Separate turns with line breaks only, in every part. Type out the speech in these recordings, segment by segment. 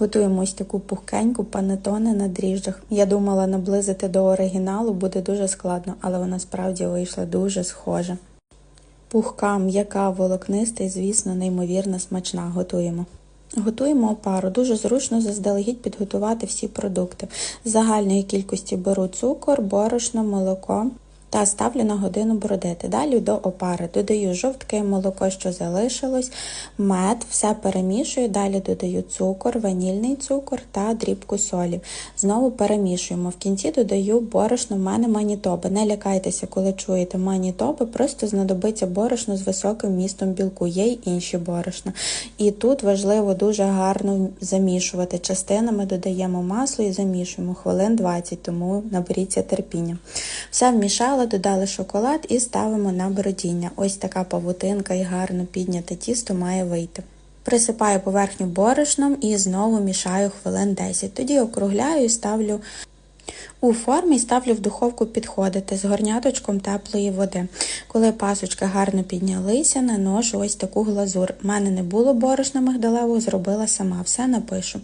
Готуємо ось таку пухкеньку панетоне на дріжджах. Я думала наблизити до оригіналу буде дуже складно, але вона справді вийшла дуже схожа. Пухка, м'яка, волокниста і, звісно, неймовірно смачна. Готуємо. Готуємо опару. Дуже зручно заздалегідь підготувати всі продукти. З загальної кількості беру цукор, борошно, молоко та ставлю на годину бродити. Далі до опари додаю жовтки, молоко, що залишилось, мед, все перемішую. Далі додаю цукор, ванільний цукор та дрібку солі. Знову перемішуємо. В кінці додаю борошно. В мене манітоби. Не лякайтеся, коли чуєте манітоби, просто знадобиться борошно з високим містом білку. Є й інші борошна. І тут важливо дуже гарно замішувати. Частинами додаємо масло і замішуємо хвилин 20, тому наберіться терпіння. Все вмішала, додали шоколад і ставимо на бродіння. Ось така павутинка і гарно підняте тісто має вийти. Присипаю поверхню борошном і знову мішаю хвилин 10. Тоді округляю і ставлю у формі ставлю в духовку підходити з горняточком теплої води. Коли пасочки гарно піднялися, наношу ось таку глазур. У мене не було борошна мигдалевого, зробила сама, все напишу.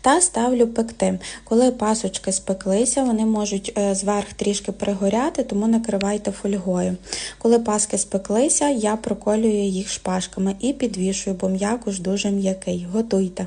Та ставлю пекти. Коли пасочки спеклися, вони можуть е, зверх трішки пригоряти, тому накривайте фольгою. Коли паски спеклися, я проколюю їх шпажками і підвішую, бо м'якуш дуже м'який. Готуйте.